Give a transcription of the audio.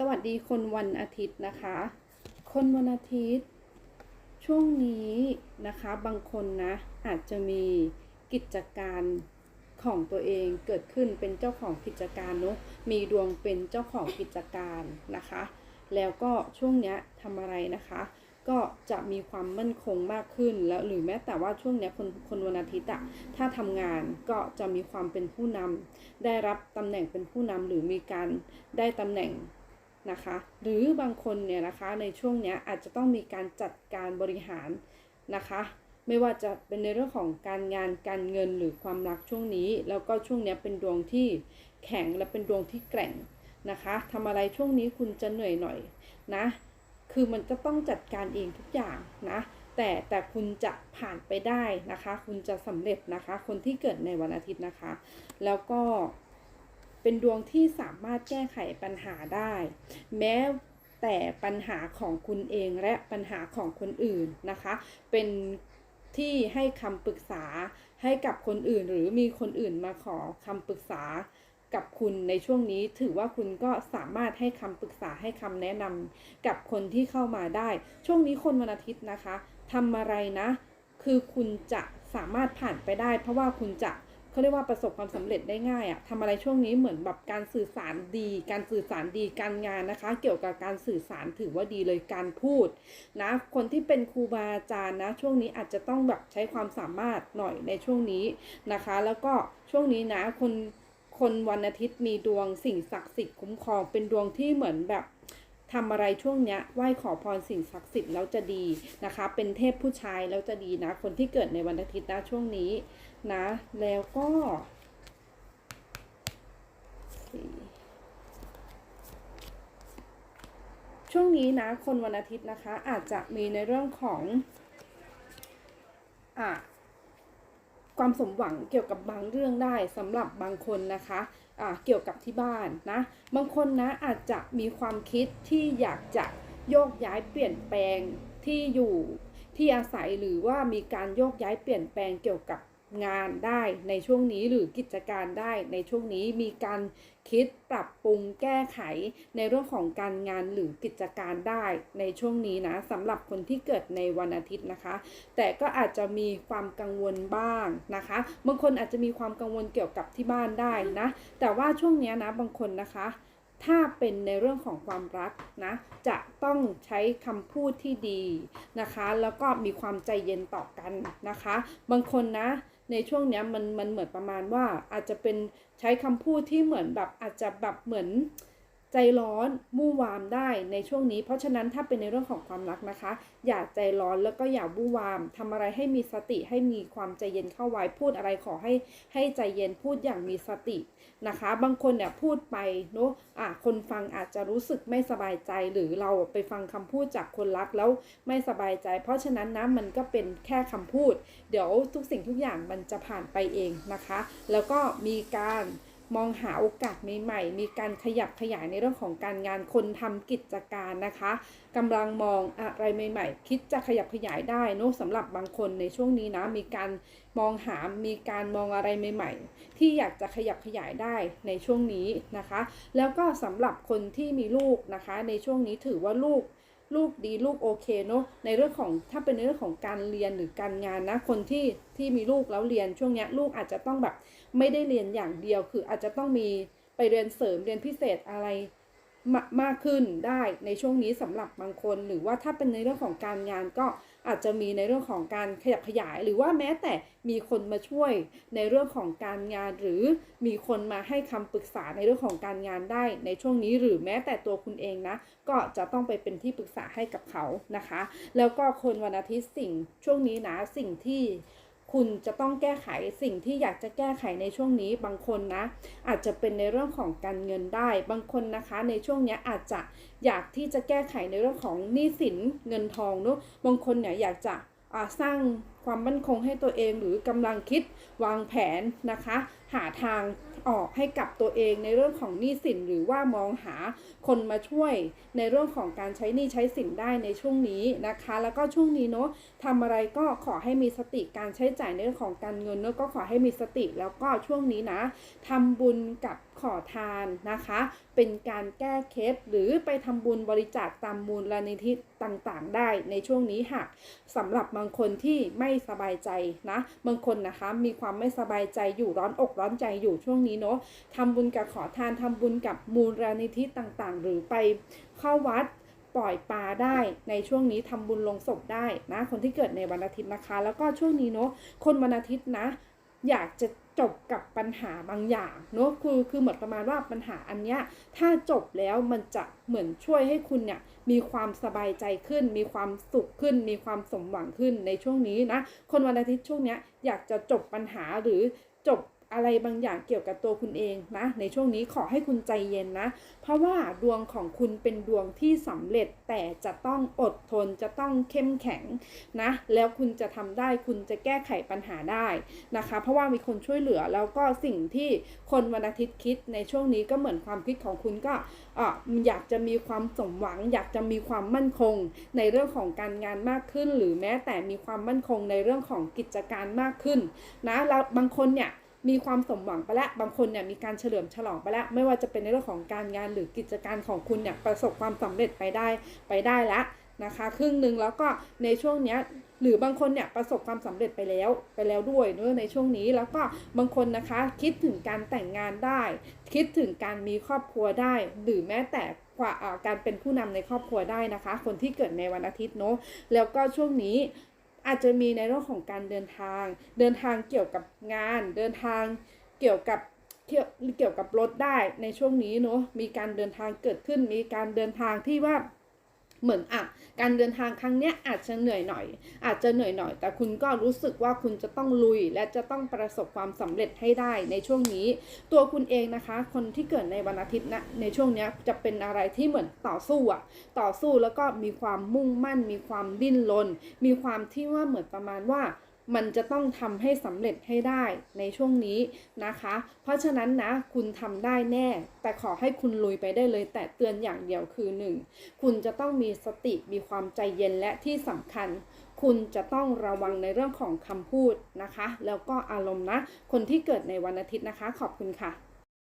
สวัสดีคนวันอาทิตย์นะคะ คนวันอาทิตย์ ช่วงนี้นะคะบางคนนะอาจจะมีกิจการของตัวเองเกิดขึ้นเป็นเจ้าของกิจการเนอะมีดวงเป็นเจ้าของกิจการนะคะ แล้วก็ช่วงเนี้ยทำอะไรนะคะ ก็จะมีความมั่นคงมากขึ้นแล้วหรือแม้แต่ว่าช่วงเนี้ยคนคนวันอาทิตย์อะถ้าทำงานก็จะมีความเป็นผู้นำได้รับตำแหน่งเป็นผู้นำหรือมีการได้ตำแหน่ง นะคะ หรือบางคนเนี่ยนะคะในช่วงเนี้ยอาจจะต้องมีการจัดการบริหารนะคะ ไม่ว่าจะเป็นในเรื่องของการงานการเงินหรือความรักช่วงนี้ แล้วก็ช่วงนี้เป็นดวงที่แข็งและเป็นดวงที่แกร่งนะคะทำอะไรช่วงนี้คุณจะเหนื่อยหน่อยนะคือมันจะต้องจัดการเองทุกอย่างนะแต่แต่คุณจะผ่านไปได้นะคะ คุณจะสำเร็จนะคะ คนที่เกิดในวันอาทิตย์นะคะ แล้วก็ เป็นดวงที่สามารถแก้ไขปัญหาได้ แม้แต่ปัญหาของคุณเองและปัญหาของคนอื่นนะคะ เป็นที่ให้คำปรึกษาให้กับคนอื่น หรือมีคนอื่นมาขอคำปรึกษากับคุณในช่วงนี้ถือว่าคุณก็สามารถให้คำปรึกษาให้คำแนะนำกับคนที่เข้ามาได้ ช่วงนี้คนวันอาทิตย์นะคะทำอะไรนะ คือคุณจะสามารถผ่านไปได้ เพราะว่าคุณจะ เขาเรียกว่าประสบความสำเร็จได้ง่ายอะทำอะไรช่วงนี้เหมือนแบบการสื่อสารดี การสื่อสารดีการงานนะคะ เกี่ยวกับการสื่อสารถือว่าดีเลยการพูดนะคนที่เป็นครูบาอาจารย์นะช่วงนี้อาจจะต้องแบบใช้ความสามารถหน่อยในช่วงนี้นะคะ แล้วก็ช่วงนี้นะคนคนวันอาทิตย์มีดวงสิ่งศักดิ์สิทธิ์คุ้มครองเป็นดวงที่เหมือนแบบ ทำอะไรช่วงเนี้ยไหว้ขอพรสิ่งศักดิ์สิทธิ์แล้วจะดีนะคะ เป็นเทพผู้ชายแล้วจะดีนะ คนที่เกิดในวันอาทิตย์นะช่วงนี้นะ แล้วก็ช่วงนี้นะ คนวันอาทิตย์นะคะ อาจจะมีในเรื่องของอะความสมหวังเกี่ยวกับบางเรื่องได้สำหรับบางคนนะคะอะ เกี่ยวกับที่บ้านนะ บางคนนะอาจจะมีความคิดที่อยากจะโยกย้ายเปลี่ยนแปลงที่อยู่ที่อาศัยหรือว่ามีการโยกย้ายเปลี่ยนแปลงเกี่ยวกับ งานได้ในช่วงนี้หรือกิจการได้ในช่วงนี้มีการคิดปรับปรุงแก้ไขในเรื่องของการงานหรือกิจการได้ในช่วงนี้นะสำหรับคนที่เกิดในวันอาทิตย์นะคะ แต่ก็อาจจะมีความกังวลบ้างนะคะบางคนอาจจะมีความกังวลเกี่ยวกับที่บ้านได้นะแต่ว่าช่วงนี้นะบางคนนะคะถ้าเป็นในเรื่องของความรักนะจะต้องใช้คำพูดที่ดีนะคะ แล้วก็มีความใจเย็นต่อกันนะคะ บางคนนะ ในช่วงเนี้ยมันมันเหมือนประมาณว่าอาจจะเป็นใช้คำพูดที่เหมือนแบบอาจจะแบบเหมือน ใจร้อนมู่วามได้ในช่วงนี้ เพราะฉะนั้นถ้าเป็นในเรื่องของความรักนะคะ อย่าใจร้อนแล้วก็อย่าวู่วามทำอะไรให้มีสติให้มีความใจเย็นเข้าไว้พูดอะไรขอให้ให้ใจเย็นพูดอย่างมีสตินะคะ บางคนเนี่ยพูดไปเนาะอะคนฟังอาจจะรู้สึกไม่สบายใจหรือเราไปฟังคำพูดจากคนรักแล้วไม่สบายใจ เพราะฉะนั้นนะมันก็เป็นแค่คำพูด เดี๋ยวทุกสิ่งทุกอย่างมันจะผ่านไปเองนะคะ แล้วก็มีการ มองหาโอกาสใหม่ๆ มีการขยับขยายในเรื่องของการงานคนทำกิจการนะคะกำลังมองอะไรใหม่ ๆ คิดจะขยับขยายได้นอะสำหรับบางคนในช่วงนี้นะ มีการมองหา มีการมองอะไรใหม่ ๆ ที่อยากจะขยับขยายได้ในช่วงนี้นะคะ แล้วก็สำหรับคนที่มีลูกนะคะ ในช่วงนี้ถือว่าลูก ลูกดีลูกโอเคเนาะในเรื่องของถ้าเป็นเรื่องของการเรียนหรือการงานนะคนที่ที่มีลูกแล้วเรียนช่วงนี้ลูกอาจจะต้องแบบไม่ได้เรียนอย่างเดียว คืออาจจะต้องมีไปเรียนเสริมเรียนพิเศษอะไร มามากขึ้นได้ในช่วงนี้สำหรับบางคน หรือว่าถ้าเป็นในเรื่องของการงานก็อาจจะมีในเรื่องของการขยับขยาย หรือว่าแม้แต่มีคนมาช่วยในเรื่องของการงาน หรือมีคนมาให้คำปรึกษาในเรื่องของการงานได้ในช่วงนี้ หรือแม้แต่ตัวคุณเองนะ ก็จะต้องไปเป็นที่ปรึกษาให้กับเขานะคะ แล้วก็คนวันอาทิตย์สิ่งช่วงนี้นะสิ่งที่ คุณจะต้องแก้ไขสิ่งที่อยากจะแก้ไขในช่วงนี้บางคนนะ อาจจะเป็นในเรื่องของการเงินได้ บางคนนะคะในช่วงนี้อาจจะอยากที่จะแก้ไขในเรื่องของหนี้สินเงินทองเนอะบางคนเนี่ยอยากจะสร้าง ความมั่นคงให้ตัวเองหรือกำลังคิดวางแผนนะคะ หาทางออกให้กับตัวเองในเรื่องของหนี้สินหรือว่ามองหาคนมาช่วยในเรื่องของการใช้หนี้ใช้สินได้ในช่วงนี้นะคะ แล้วก็ช่วงนี้เนาะทำอะไรก็ขอให้มีสติการใช้จ่ายในเรื่องของการเงินเนาะก็ขอให้มีสติแล้วก็ช่วงนี้นะทำบุญกับขอทานนะคะ เป็นการแก้เคล็ดหรือไปทำบุญบริจาคตามมูลนิธิต่างๆ ได้ในช่วงนี้หากสำหรับบางคนที่ไม่สบายใจนะบางคนนะคะมีความไม่สบายใจอยู่ร้อนอกร้อนใจอยู่ช่วงนี้เนาะทำบุญกับขอทานทำบุญกับมูลนิธิต่างๆ หรือไปเข้าวัดปล่อยปลาได้ในช่วงนี้ทำบุญลงศพได้นะ คนที่เกิดในวันอาทิตย์นะคะ แล้วก็ช่วงนี้เนาะคนวันอาทิตย์นะ อยากจะจบกับปัญหาบางอย่างเนาะคือคือเหมือนประมาณว่าปัญหาอันเนี้ยถ้าจบแล้วมันจะเหมือนช่วยให้คุณเนี่ยมีความสบายใจขึ้น มีความสุขขึ้น มีความสมหวังขึ้นในช่วงนี้นะคนวันอาทิตย์ช่วงเนี้ยอยากจะจบปัญหาหรือจบ อะไรบางอย่างเกี่ยวกับตัวคุณเองนะ ในช่วงนี้ขอให้คุณใจเย็นนะ เพราะว่าดวงของคุณเป็นดวงที่สำเร็จแต่จะต้องอดทนจะต้องเข้มแข็งนะ แล้วคุณจะทำได้คุณจะแก้ไขปัญหาได้นะคะ เพราะว่ามีคนช่วยเหลือแล้วก็สิ่งที่คนวันอาทิตย์คิดในช่วงนี้ก็เหมือนความคิดของคุณก็ออยากจะมีความสมหวัง อยากจะมีความมั่นคง ในเรื่องของการงานมากขึ้น หรือแม้แต่มีความมั่นคงในเรื่องของกิจการมากขึ้นนะแล้วบางคนเนี่ย มีความสมหวังไปแล้วบางคนเนี่ยมีการเฉลิมฉลองไปแล้ว ไม่ว่าจะเป็นในเรื่องของการงานหรือกิจการของคุณเนี่ยประสบความสำเร็จไปได้ไปได้แล้วนะคะ ครึ่งหนึ่งแล้วก็ในช่วงเนี้ยหรือบางคนเนี่ยประสบความสำเร็จไปแล้วไปแล้วด้วยเนอะในช่วงนี้แล้วก็บางคนนะคะคิดถึงการแต่งงานได้ คิดถึงการมีครอบครัวได้ หรือแม้แต่กว่าการเป็นผู้นำในครอบครัวได้นะคะ คนที่เกิดในวันอาทิตย์เนาะแล้วก็ช่วงนี้ อาจจะมีในเรื่องของการเดินทาง เดินทางเกี่ยวกับงาน เดินทางเกี่ยวกับเกี่ยวเกี่ยวกับรถได้ในช่วงนี้เนาะมีการเดินทางเกิดขึ้นมีการเดินทางที่ว่า เหมือนอะการเดินทางครั้งเนี้ยอาจจะเหนื่อยหน่อย อาจจะเหนื่อยหน่อย แต่คุณก็รู้สึกว่าคุณจะต้องลุย และจะต้องประสบความสำเร็จให้ได้ในช่วงนี้ ตัวคุณเองนะคะ คนที่เกิดในวันอาทิตย์นะในช่วงเนี้ยจะเป็นอะไรที่เหมือนต่อสู้อะต่อสู้แล้วก็มีความมุ่งมั่น มีความดิ้นรนมีความที่ว่าเหมือนประมาณว่า มันจะต้องทำให้สำเร็จให้ได้ในช่วงนี้นะคะ เพราะฉะนั้นนะคุณทำได้แน่ แต่ขอให้คุณลุยไปได้เลย แต่เตือนอย่างเดียวคือหนึ่งคุณจะต้องมีสติมีความใจเย็นและที่สำคัญ คุณจะต้องระวังในเรื่องของคำพูดนะคะ แล้วก็อารมณ์นะ คนที่เกิดในวันอาทิตย์นะคะ ขอบคุณค่ะ